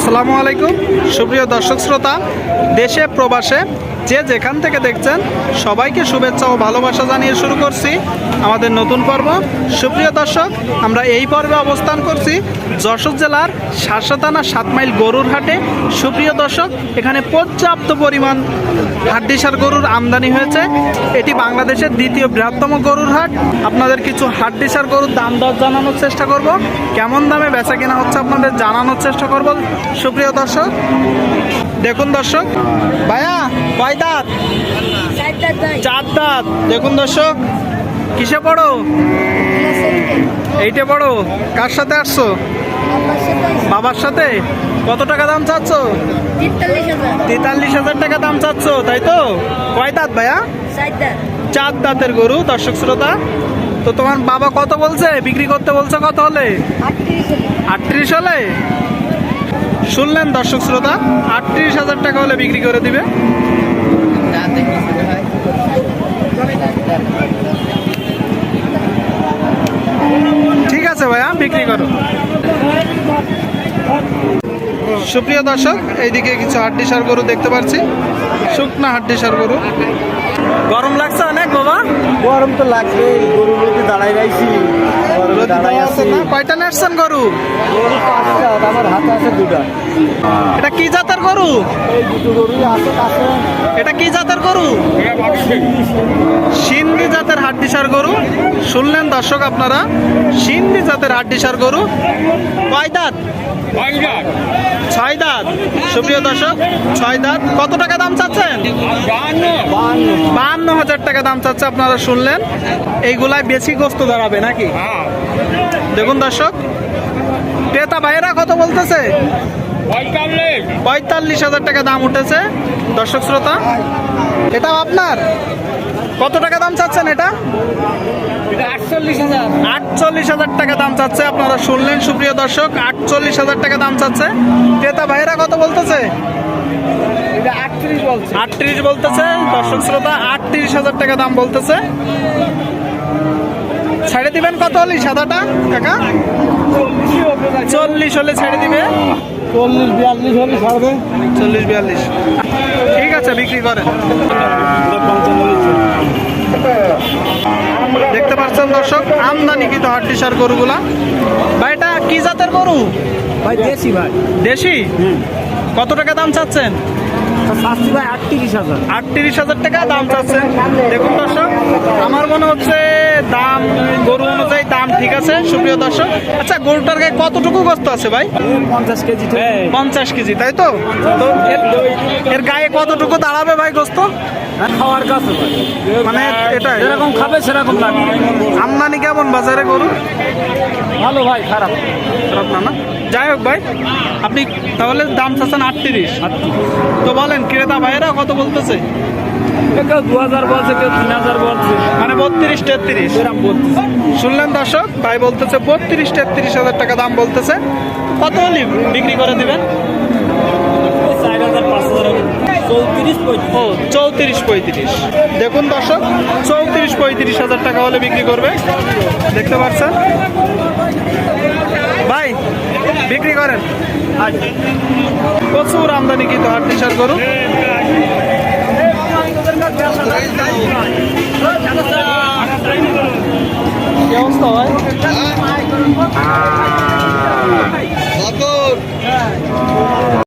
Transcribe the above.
আসসালামু আলাইকুম। সুপ্রিয় দর্শক শ্রোতা দেশে প্রবাসে যে যেখান থেকে দেখছেন, সবাইকে শুভেচ্ছা ও ভালোবাসা জানিয়ে শুরু করছি আমাদের নতুন পর্ব। সুপ্রিয় দর্শক, আমরা এই পর্বে অবস্থান করছি যশোর জেলার শাসাতানা সাত মাইল গরুর হাটে। সুপ্রিয় দর্শক, এখানে পর্যাপ্ত পরিমাণ হাড্ডিসার গরুর আমদানি হয়েছে। এটি বাংলাদেশের দ্বিতীয় বৃহত্তম গরুর হাট। আপনাদের কিছু হাড্ডিসার গরুর দাম দর জানানোর চেষ্টা করব। কেমন দামে বেচা কেনা হচ্ছে আপনাদের জানানোর চেষ্টা করব। সুপ্রিয় দর্শক, দেখুন দর্শক। ভাইয়া, কয় দাঁত চার দাঁত দেখুন দর্শক কিসে পড়ো? এইটে পড়ো। কার সাথে আসছো? বাবার সাথে? কত টাকা দাম চাচ্ছ? তেতাল্লিশ হাজার। টাকা দাম চাচ্ছ তাই তো? কয় দাঁত ভাইয়া? চার দাঁতের গরু দর্শক শ্রোতা। তো তোমার বাবা কত বলছে? বিক্রি করতে বলছে কত হলে। আটত্রিশ হলে? শুনলেন দর্শক শ্রোতা আটত্রিশ হাজার টাকা হলে বিক্রি করে দিবে। ঠিক আছে ভাইয়া বিক্রি করো। সুপ্রিয় দর্শক এইদিকে কিছু হাড্ডিসার গরু দেখতে পাচ্ছি। শুকনা হাড্ডিসার গরু। গরম লাগছে অনেক বাবা? গরম তো লাগবে গরুর দাঁড়াই রাইছি গরমে দাঁড়াই আছে। না? কয়টা নেসছেন গরু? গরু পাঁচটা আমার হাতে আছে দুটা। এটা কি জাতের গরু? এই দুটো গরুই আছে কাছে এটা কি জাতের গরু? সিন্ধি জাতের হাড্ডিসার গরু। শুনলেন দর্শক আপনারা? সিন্ধি জাতের হাড্ডিসার গরু। কয় দাঁত। ছয় দাঁত। সুপ্রিয় দর্শক, ছয় দাঁত। কত টাকা দাম চাচ্ছেন? বাহান্ন হাজার টাকা দাম চাচ্ছে আপনারা শুনলেন। এইগুলাই বেশি গোস্ত দাঁড়াবে নাকি? দেখুন দর্শক, ক্রেতা ভাইয়েরা কত বলতেছে? পঁয়তাল্লিশ হাজার টাকা দাম উঠেছে। দর্শক, শ্রোতা, এটাও আপনার? কত টাকা দাম চাচ্ছেন এটা? আটচল্লিশ হাজার। টাকা দাম চাচ্ছে আপনারা শুনলেন সুপ্রিয় দর্শক। আটচল্লিশ হাজার টাকা দাম চাচ্ছে। ক্রেতা ভাইয়েরা কত বলতেছে? এটা আটত্রিশ বলছে। আটত্রিশ বলতেছে। দর্শক শ্রোতা আটত্রিশ হাজার টাকা দাম বলতেছে। ছেড়ে দিবেন কত হলি সাদাটা কাকা? চল্লিশ হলে ছেড়ে দিবে। চল্লিশ বিয়াল্লিশ হলে ছাড়বে। চল্লিশ বিয়াল্লিশ। ঠিক আছে বিক্রি করেন। দেখতে পাচ্ছেন দর্শক আমদানিকৃত হাড্ডিসার গরুগুলা। ভাই এটা কি জাতের গরু? ভাই দেশি ভাই। দেশি? কত টাকা দাম চাচ্ছেন? শাস্তি ভাই আটত্রিশ হাজার। আটত্রিশ হাজার টাকা দাম চাচ্ছেন। দেখুন দর্শক আমার মনে হচ্ছে দাম গরু অনুযায়ী ঠিক আছে সুপ্রিয় দর্শক। আচ্ছা গরুটার গায়ে কতটুকু গোস্ত আছে ভাই? পঞ্চাশ কেজি পঞ্চাশ কেজি তাই তো? তো এর- গায়ে কতটুকু দাঁড়াবে ভাই গোস্ত? খাওয়ার কাছে মানে এটাই। যেরকম খাবে সেরকম লাগবে। আমদানি কেমন বাজারে গরু? ভালো ভাই খারাপ। খারাপ না না? যাই হোক ভাই আপনি তাহলে দাম চাচ্ছেন আটত্রিশ। তো বলেন ক্রেতা ভাইয়েরা কত বলতেছে? কেউ দু হাজার বলছে কেউ তিন হাজার বলছে মানে বত্রিশ তেত্রিশ। এরকম বলছে শুনলেন দর্শক ভাই বলতেছে বত্রিশ তেত্রিশ হাজার টাকা দাম বলতেছে। কত বিক্রি করে দিবেন? ও চৌত্রিশ পঁয়ত্রিশ। দেখুন দর্শক চৌত্রিশ পঁয়ত্রিশ হাজার টাকা হলে বিক্রি করবে। দেখতে পাচ্ছেন? ভাই বিক্রি করেন। প্রচুর আমদানি কিন্তু হাট নিশার গরু। কি অবস্থা ভাই